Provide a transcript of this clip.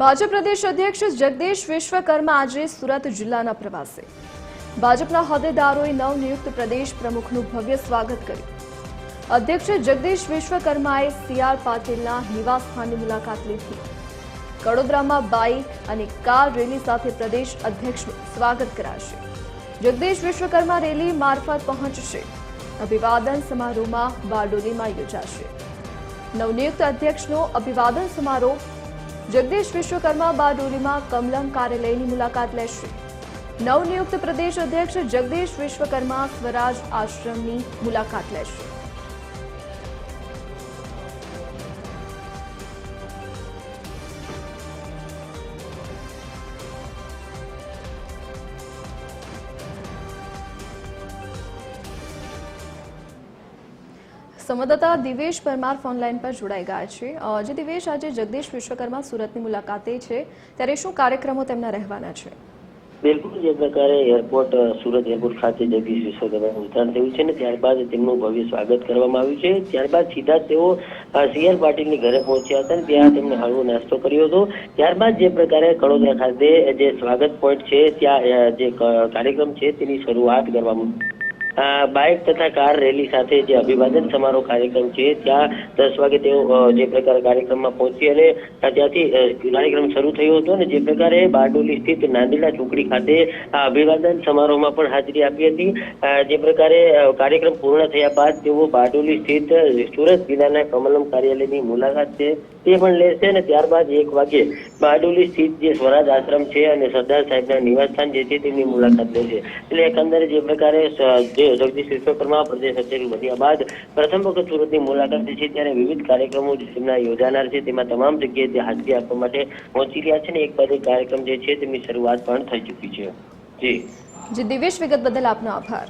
ભાજપ પ્રદેશ અધ્યક્ષ જગદીશ વિશ્વકર્મા આજે સુરત જિલ્લાના પ્રવાસે. ભાજપના હોદ્દેદારોએ નવનિયુક્ત પ્રદેશ પ્રમુખનું ભવ્ય સ્વાગત કર્યું. અધ્યક્ષ જગદીશ વિશ્વકર્માએ સીઆર પાટીલના નિવાસસ્થાનની મુલાકાત લીધી. કડોદરામાં બાઇક અને કાર રેલી સાથે પ્રદેશ અધ્યક્ષનું સ્વાગત કરાશે. જગદીશ વિશ્વકર્મા રેલી મારફત પહોંચશે. અભિવાદન સમારોહમાં બારડોલીમાં યોજાશે. નવનિયુક્ત અધ્યક્ષનો અભિવાદન સમારોહ જગદીશ વિશ્વકર્મા બારડોલીમાં કમલમ કાર્યાલયની મુલાકાત લેશે. નવનિયુક્ત પ્રદેશ અધ્યક્ષ જગદીશ વિશ્વકર્મા સ્વરાજ આશ્રમની મુલાકાત લેશે. સંવાદદાતા દિવેશ પરમાર ફોનલાઈન પર જોડાઈ ગયા છે. જે દિવેશ, આજે જગદીશ વિશ્વકર્મા સુરતની મુલાકાતે છે. ત્યારે શું કાર્યક્રમો તેમના રહેવાના છે? બિલકુલ, જે પ્રકારે એરપોર્ટ સુરત એરપોર્ટ ખાતે જગદીશ વિશ્વકર્માનું ઉત્થાન થયું છે ને ત્યારબાદ તેમનું ભવ્ય સ્વાગત કરવામાં આવ્યું છે. ત્યારબાદ સીધા તેઓ સી આર પાટીલની ઘરે પહોંચ્યા હતા ત્યાં તેમને હળવો નાસ્તો કર્યો હતો. ત્યારબાદ જે પ્રકારે કડોદરા ખાતે જે સ્વાગત પોઈન્ટ છે, ત્યાં જે કાર્યક્રમ છે તેની શરૂઆત કરવામાં બાઇક તથા કાર રેલી સાથે જે અભિવાદન સમારોહ કાર્યક્રમ છે, ત્યાં દસ વાગે તેઓ જે પ્રકારે કાર્યક્રમમાં પહોંચી અને ત્યાંથી કાર્યક્રમ શરૂ થયો હતો અને જે પ્રકારે બારડોલી સ્થિત નાંદીલા ચોકડી ખાતે આ અભિવાદન સમારોહમાં પણ હાજરી આપી હતી. જે પ્રકારે કાર્યક્રમ પૂર્ણ થયા બાદ તેઓ બારડોલી સ્થિત સુરત જિલ્લાના કમલમ કાર્યાલયની મુલાકાત છે, તે પણ લેશે અને ત્યારબાદ એક વાગે બારડોલી સ્થિત જે સ્વરાજ આશ્રમ છે અને સરદાર સાહેબના નિવાસસ્થાન જે છે, તેમની મુલાકાત લેશે. એટલે એકંદરે જે પ્રકારે જે જગદીશ વિશ્વકર્મા પ્રદેશ અધ્યક્ષ બન્યા બાદ પ્રથમ વખત સુરતની મુલાકાત જે છે ત્યારે વિવિધ કાર્યક્રમો તેમના યોજાનાર છે તેમાં તમામ જગ્યાએ તે હાજરી આપવા માટે પહોંચી રહ્યા છે ને એક બાદ એક કાર્યક્રમ જે છે તેમની શરૂઆત પણ થઈ ચૂકી છે. જી. જે દિવેશ વિગત બદલ આપનો આભાર.